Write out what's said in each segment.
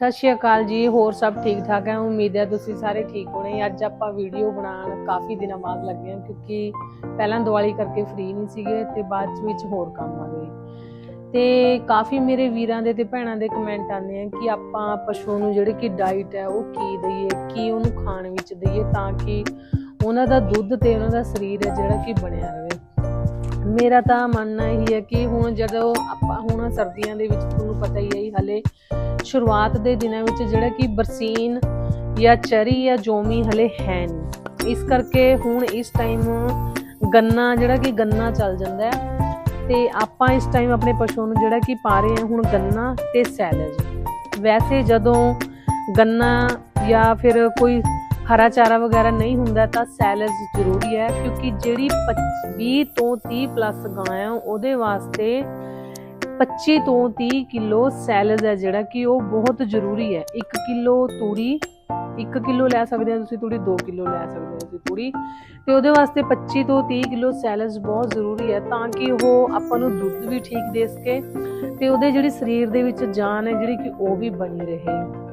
ਸਤਿ ਸ਼੍ਰੀ ਅਕਾਲ ਜੀ, ਹੋਰ ਸਭ ਠੀਕ ਠਾਕ ਹੈ? ਉਮੀਦ ਹੈ ਤੁਸੀਂ ਸਾਰੇ ਠੀਕ ਹੋਣੇ। ਅੱਜ ਆਪਾਂ ਵੀਡੀਓ ਬਣਾਉਣ ਕਾਫੀ ਦਿਨਾਂ ਬਾਅਦ ਲੱਗੇ ਹਾਂ ਕਿਉਂਕਿ ਪਹਿਲਾਂ ਦੀਵਾਲੀ ਕਰਕੇ ਫ੍ਰੀ ਨਹੀਂ ਸੀਗੇ ਤੇ ਬਾਅਦ ਵਿੱਚ ਹੋਰ ਕੰਮ ਆ ਗਏ। ਤੇ ਕਾਫੀ ਮੇਰੇ ਵੀਰਾਂ ਦੇ ਤੇ ਭੈਣਾਂ ਦੇ ਕਮੈਂਟ ਆਉਂਦੇ ਆ ਕਿ ਆਪਾਂ ਪਸ਼ੂ ਨੂੰ ਜਿਹੜੇ ਕਿ ਡਾਈਟ ਹੈ ਉਹ ਕੀ ਦਈਏ, ਕੀ ਉਹਨੂੰ ਖਾਣ ਵਿੱਚ ਦਈਏ ਤਾਂ ਕਿ ਉਹਨਾਂ ਦਾ ਦੁੱਧ ਤੇ ਉਹਨਾਂ ਦਾ ਸਰੀਰ ਹੈ ਜਿਹੜਾ ਕਿ ਬਣਿਆ ਰਹੇ। ਮੇਰਾ ਤਾਂ ਮੰਨਣਾ ਇਹੀ ਹੈ ਕਿ ਹੁਣ ਜਦੋਂ ਆਪਾਂ ਹੁਣ ਸਰਦੀਆਂ ਦੇ ਵਿੱਚ ਤੁਹਾਨੂੰ ਪਤਾ ਹੀ ਹੈ ਹੀ ਹਲੇ ਸ਼ੁਰੂਆਤ ਦੇ ਦਿਨਾਂ ਵਿੱਚ ਜਿਹੜਾ ਕਿ ਬਰਸੀਨ ਜਾਂ ਚਰੀ ਜਾਂ ਜੋਮੀ ਹਲੇ ਹੈ ਨਹੀਂ। ਇਸ ਕਰਕੇ ਹੁਣ ਇਸ ਟਾਈਮ ਗੰਨਾ, ਜਿਹੜਾ ਕਿ ਗੰਨਾ ਚੱਲ ਜਾਂਦਾ ਹੈ ਤੇ ਆਪਾਂ ਇਸ ਟਾਈਮ ਆਪਣੇ ਪਸ਼ੂ ਨੂੰ ਜਿਹੜਾ ਕਿ ਪਾ ਰਹੇ ਹਾਂ ਹੁਣ ਗੰਨਾ ਤੇ ਸੈਲਜ ਵੈਸੇ ਜਦੋਂ ਗੰਨਾ ਜਾਂ ਫਿਰ ਕੋਈ ਹਰਾ ਚਾਰਾ ਵਗੈਰਾ ਨਹੀਂ ਹੁੰਦਾ ਤਾਂ ਸੈਲਜ ਜ਼ਰੂਰੀ ਹੈ, ਕਿਉਂਕਿ ਜਿਹੜੀ 20 ਤੋਂ 30 ਪਲੱਸ ਗਾਂ ਹੈ, ਉਹਦੇ ਵਾਸਤੇ 25 ਤੋਂ 30 ਕਿਲੋ ਸੈਲਜ ਹੈ ਜਿਹੜਾ ਕਿ ਉਹ ਬਹੁਤ ਜ਼ਰੂਰੀ ਹੈ। 1 ਕਿਲੋ ਤੂੜੀ 1 ਕਿਲੋ ਲੈ ਸਕਦੇ ਹੋ ਤੁਸੀਂ ਤੂੜੀ 2 ਕਿਲੋ ਲੈ ਸਕਦੇ ਹੋ ਤੁਸੀਂ ਤੂੜੀ। ਤੇ ਉਹਦੇ ਵਾਸਤੇ 25 ਤੋਂ 30 ਕਿਲੋ ਸੈਲਜ ਬਹੁਤ ਜ਼ਰੂਰੀ ਹੈ, ਤਾਂ ਕਿ ਉਹ ਆਪਾਂ ਨੂੰ ਦੁੱਧ ਵੀ ਠੀਕ ਦੇ ਸਕੇ ਤੇ ਉਹਦੇ ਜਿਹੜੀ ਸਰੀਰ ਦੇ ਵਿੱਚ ਜਾਨ ਹੈ ਜਿਹੜੀ ਕਿ ਉਹ ਵੀ ਬਣੀ ਰਹੇ।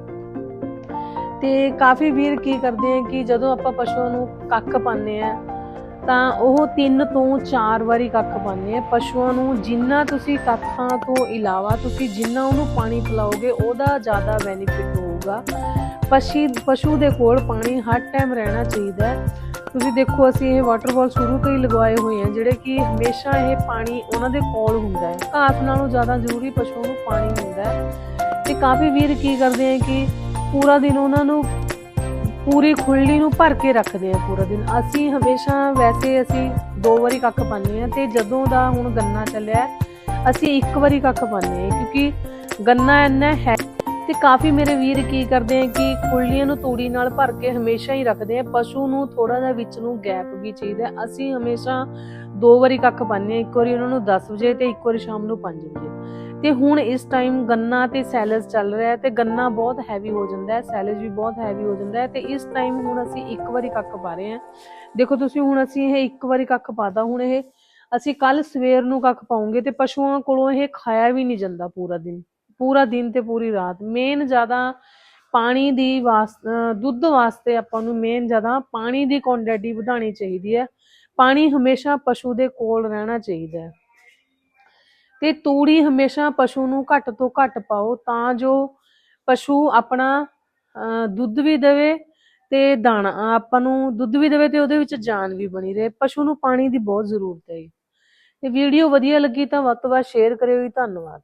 ਤੇ ਕਾਫੀ ਵੀਰ ਕੀ ਕਰਦੇ ਆ ਕਿ ਜਦੋਂ ਆਪਾਂ ਪਸ਼ੂਆਂ ਨੂੰ ਕੱਖ ਪਾਉਂਦੇ ਆ, ਤਾਂ ਉਹ 3 ਤੋਂ 4 ਵਾਰੀ ਕੱਖ ਪਾਉਂਦੇ ਆ। ਪਸ਼ੂਆਂ ਨੂੰ ਜਿੰਨਾ ਤੁਸੀਂ ਕੱਖਾਂ ਤੋਂ ਇਲਾਵਾ ਤੁਸੀਂ ਜਿੰਨਾ ਉਹਨੂੰ ਪਾਣੀ ਪਿਲਾਓਗੇ, ਉਹਦਾ ਜ਼ਿਆਦਾ ਬੈਨੀਫਿਟ ਹੋਊਗਾ। ਪਸ਼ੀ, ਪਸ਼ੂ ਦੇ ਕੋਲ ਪਾਣੀ ਹਰ ਟਾਈਮ ਰਹਿਣਾ ਚਾਹੀਦਾ ਹੈ। ਤੁਸੀਂ ਦੇਖੋ, ਅਸੀਂ ਇਹ ਵਾਟਰ ਸ਼ੁਰੂ ਤੋਂ ਹੀ ਲਗਵਾਏ ਹੋਏ ਆ, ਜਿਹੜੇ ਕਿ ਹਮੇਸ਼ਾ ਇਹ ਪਾਣੀ ਉਹਨਾਂ ਦੇ ਕੋਲ ਹੁੰਦਾ ਹੈ। ਘਾਸ ਨਾਲੋਂ ਜ਼ਿਆਦਾ ਜ਼ਰੂਰੀ ਪਸ਼ੂ ਨੂੰ ਪਾਣੀ ਹੁੰਦਾ ਹੈ। ਤੇ ਕਾਫੀ ਵੀਰ ਕੀ ਕਰਦੇ ਆ ਕਿ ਪੂਰਾ ਦਿਨ ਉਹਨਾਂ ਨੂੰ, ਪੂਰੀ ਖੁੱਲੀ ਨੂੰ ਭਰ ਕੇ ਰੱਖਦੇ ਆ ਪੂਰਾ ਦਿਨ। ਅਸੀਂ ਹਮੇਸ਼ਾ ਵੈਸੇ ਅਸੀਂ ਦੋ ਵਾਰੀ ਕੱਖ ਪਾਉਂਦੇ ਆ ਤੇ ਜਦੋਂ ਦਾ ਹੁਣ ਗੰਨਾ ਚੱਲਿਆ, ਅਸੀਂ ਇੱਕ ਵਾਰੀ ਕੱਖ ਪਾਉਂਦੇ ਆ ਕਿਉਂਕਿ ਗੰਨਾ ਇੰਨਾ ਹੈ ਤੇ ਕਾਫੀ ਮੇਰੇ ਵੀਰ ਕੀ ਕਰਦੇ ਆ ਕਿ ਖੁੱਲੀਆਂ ਨੂੰ ਤੂੜੀ ਨਾਲ ਭਰ ਕੇ ਹਮੇਸ਼ਾ ਹੀ ਰੱਖਦੇ ਆ, ਪਸ਼ੂ ਨੂੰ ਥੋੜਾ ਜਿਹਾ ਵਿੱਚ ਨੂੰ ਗੈਪ ਵੀ ਚਾਹੀਦਾ ਅਸੀਂ ਹਮੇਸ਼ਾ ਦੋ ਵਾਰੀ ਕੱਖ ਪਾਉਂਦੇ ਆ ਇੱਕ ਵਾਰੀ ਉਹਨਾਂ ਨੂੰ 10 ਵਜੇ ਤੇ ਇੱਕ ਵਾਰੀ ਸ਼ਾਮ ਨੂੰ 5 ਵਜੇ। ਤੇ ਹੁਣ ਇਸ ਟਾਈਮ ਗੰਨਾ ਤੇ ਸੈਲਜ ਚੱਲ ਰਿਹਾ ਹੈ ਤੇ ਗੰਨਾ ਬਹੁਤ ਹੈਵੀ ਹੋ ਜਾਂਦਾ ਹੈ ਸੈਲਜ ਵੀ ਬਹੁਤ ਹੈਵੀ ਹੋ ਜਾਂਦਾ ਹੈ ਤੇ ਇਸ ਟਾਈਮ ਹੁਣ ਅਸੀਂ ਇੱਕ ਵਾਰੀ ਕੱਖ ਪਾ ਰਹੇ ਹਾਂ। ਦੇਖੋ ਤੁਸੀਂ ਹੁਣ ਅਸੀਂ ਇਹ ਇੱਕ ਵਾਰੀ ਕੱਖ ਪਾਤਾ ਹੁਣ ਇਹ, ਅਸੀਂ ਕੱਲ ਸਵੇਰ ਨੂੰ ਕੱਖ ਪਾਉਂਗੇ ਤੇ ਪਸ਼ੂਆਂ ਕੋਲੋਂ ਇਹ ਖਾਇਆ ਵੀ ਨਹੀਂ ਜਾਂਦਾ ਪੂਰਾ ਦਿਨ ਪੂਰਾ ਦਿਨ ਤੇ ਪੂਰੀ ਰਾਤ। ਮੇਨ ਜ਼ਿਆਦਾ ਪਾਣੀ ਦੀ ਵਾਸ ਦੁੱਧ ਵਾਸਤੇ ਆਪਾਂ ਨੂੰ ਮੇਨ ਜ਼ਿਆਦਾ ਪਾਣੀ ਦੀ ਕੁਆਂਟੀਟੀ ਵਧਾਉਣੀ ਚਾਹੀਦੀ ਹੈ। ਪਾਣੀ ਹਮੇਸ਼ਾ ਪਸ਼ੂ ਦੇ ਕੋਲ ਰਹਿਣਾ ਚਾਹੀਦਾ ਹੈ। ਤੇ ਤੂੜੀ ਹਮੇਸ਼ਾ ਪਸ਼ੂ ਨੂੰ ਘੱਟ ਤੋਂ ਘੱਟ ਪਾਓ ਤਾਂ ਜੋ ਪਸ਼ੂ ਆਪਣਾ ਅਹ, ਦੁੱਧ ਵੀ ਦੇਵੇ ਤੇ ਦਾਣਾ ਆਪਾਂ ਨੂੰ ਦੁੱਧ ਵੀ ਦੇਵੇ ਤੇ ਉਹਦੇ ਵਿੱਚ ਜਾਨ ਵੀ ਬਣੀ ਰਹੇ। ਪਸ਼ੂ ਨੂੰ ਪਾਣੀ ਦੀ ਬਹੁਤ ਜ਼ਰੂਰਤ ਹੈ ਤੇ ਵੀਡੀਓ ਵਧੀਆ ਲੱਗੀ ਤਾਂ ਵੱਧ ਤੋਂ ਵੱਧ ਸ਼ੇਅਰ ਕਰਿਓ ਜੀ। ਧੰਨਵਾਦ।